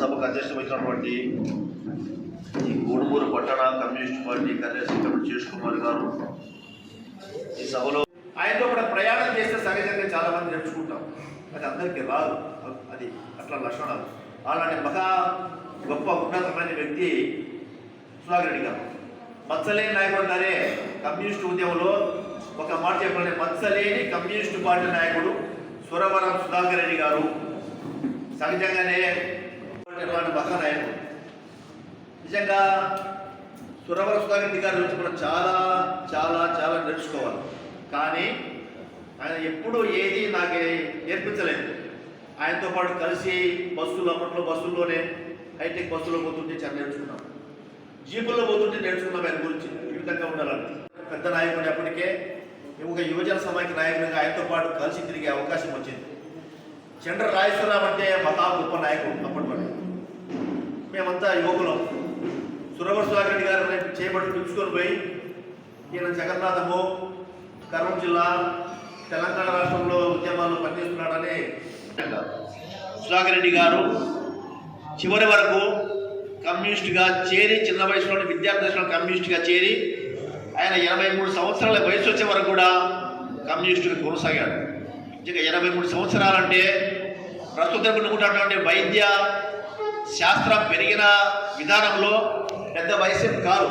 సభకు అధ్యక్షమైనటువంటి ఈ గూడూరు పట్టణ కమ్యూనిస్ట్ పార్టీ కార్యదర్శి శేష్ కుమార్ గారు ఈ సభలో ఆయనతో కూడా ప్రయాణం చేస్తే సహజంగా చాలా మంది నేర్చుకుంటాం. అది అందరికీ రాదు. అది అట్లా లక్షణాలు అలాంటి మహా గొప్ప ఉన్నతమైన వ్యక్తి సుధాకర్ రెడ్డి గారు. మత్సలేని నాయకుడు అంటారే కమ్యూనిస్ట్ ఉద్యమంలో ఒక మాట చెప్పాలంటే మత్సలేని కమ్యూనిస్ట్ పార్టీ నాయకుడు సురవరం సుధాకర్ రెడ్డి గారు సహజంగానే ఇటువంటి మహానాయకుడు నిజంగా సురవర సుధాకర్ రెడ్డి గారి గురించి మనం చాలా చాలా చాలా నేర్చుకోవాలి. కానీ ఆయన ఎప్పుడూ ఏది నాకు నేర్పించలేదు. ఆయనతో పాటు కలిసి బస్సులు అప్పట్లో బస్సుల్లోనే హైటెక్ బస్సులో పోతుంటే చాలా నేర్చుకున్నాం. జీపుల్లో పోతుంటే నేర్చుకున్నాం ఆయన గురించి. ఈ విధంగా ఉండాలని. పెద్ద నాయకుడు అప్పటికే యువజన సమాఖ్య నాయకునిగా ఆయనతో పాటు కలిసి తిరిగే అవకాశం వచ్చింది. చండ్ర రాజేశ్వరరావు అంటే మహా గొప్ప నాయకుడు అప్పటి వరకు. మేమంతా యువకులం. సురవర సుధాకర్ రెడ్డి గారిని చేపట్టి పిలుచుకొని పోయి ఈయన జగన్నాథము కర్నూలు జిల్లా తెలంగాణ రాష్ట్రంలో ఉద్యమాలు పనిచేస్తున్నాడని సుధాకర్ రెడ్డి గారు చివరి వరకు కమ్యూనిస్ట్గా చేరి చిన్న వయసులోని విద్యార్థి దశలో చేరి ఆయన ఎనభై మూడు సంవత్సరాల వయసు వచ్చే వరకు కూడా కమ్యూనిస్టులు కొనసాగాడు ఇంకా ఎనభై మూడు సంవత్సరాలంటే ప్రస్తుతం ఉన్నటువంటి వైద్య శాస్త్రం పెరిగిన విధానంలో పెద్ద వయసు కాదు.